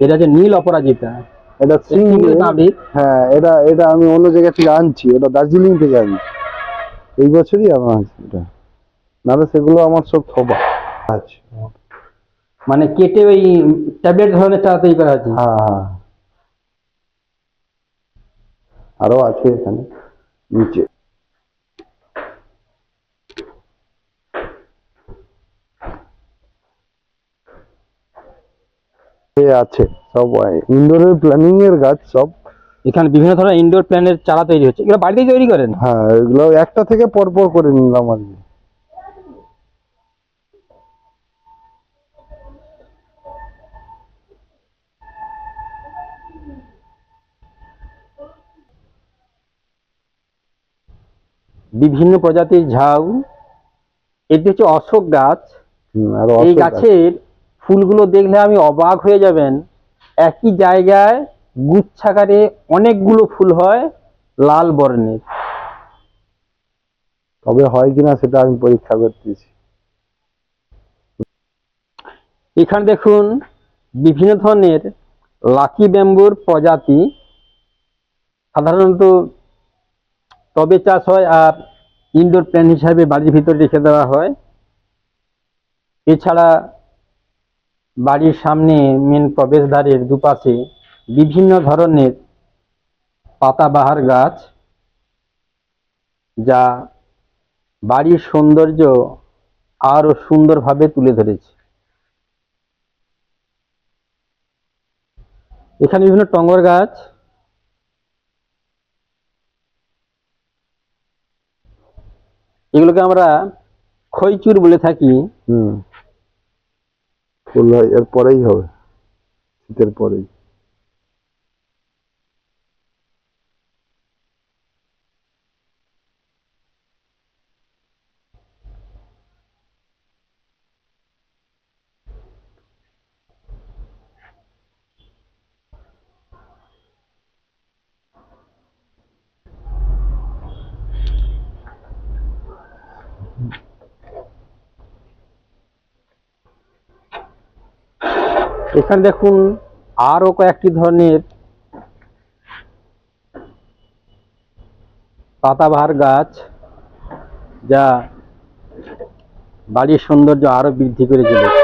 এটা হচ্ছে নীল অপরাজিতা এটা সিঙ্গেল হ্যাঁ এটা এটা আমি অন্য জায়গা থেকে আনছি ওটা দার্জিলিং থেকে আনছি। এই বছরই আমার এটা। নাহলে সেগুলো আমার সব থবা। আছে মানে কেটে ওই ট্যাবলেট ধরনের চা তৈরি করা হচ্ছে হ্যাঁ হ্যাঁ। আরও আছে এখানে নিচে। এ আছে সব ইনডোরের প্ল্যানিং এর গাছ সব। এখানে বিভিন্ন ধরনের ইনডোর প্ল্যানের চারা তৈরি হচ্ছে। এগুলো বাড়িতেই তৈরি করেন? হ্যাঁ এগুলো একটা থেকে পরপর করে নিলাম আর কি। বিভিন্ন প্রজাতির ঝাউ এটি হচ্ছে অশোক গাছ। এই গাছের ফুলগুলো দেখলে আমি অবাক হয়ে যাবেন। একই জায়গায় গুচ্ছাকারে অনেকগুলো ফুল হয় লাল বর্ণের। তবে হয় কিনা সেটা আমি পরীক্ষা করতেছি। এখানে দেখুন বিভিন্ন ধরনের লাকি ব্যাম্বুর প্রজাতি। সাধারণত টবে চাষ হয় আর ইনডোর প্ল্যান হিসাবে বাড়ির ভিতরে রেখে দেওয়া হয়। এছাড়া বাড়ির সামনে মেন প্রবেশদ্বারের দুপাশে বিভিন্ন ধরনের পাতাবাহার গাছ, যা বাড়ির সৌন্দর্য আরও সুন্দরভাবে তুলে ধরেছে। এখানে বিভিন্ন টঙ্গর গাছ, এগুলোকে আমরা খৈচুর বলে থাকি। হুম। ফুল হয় এর পরেই হবে শীতের পরেই। এখানে দেখুন আরও কয়েকটি ধরনের পাতাবাহার গাছ যা বাড়ির সৌন্দর্য আরও বৃদ্ধি করে চলেছে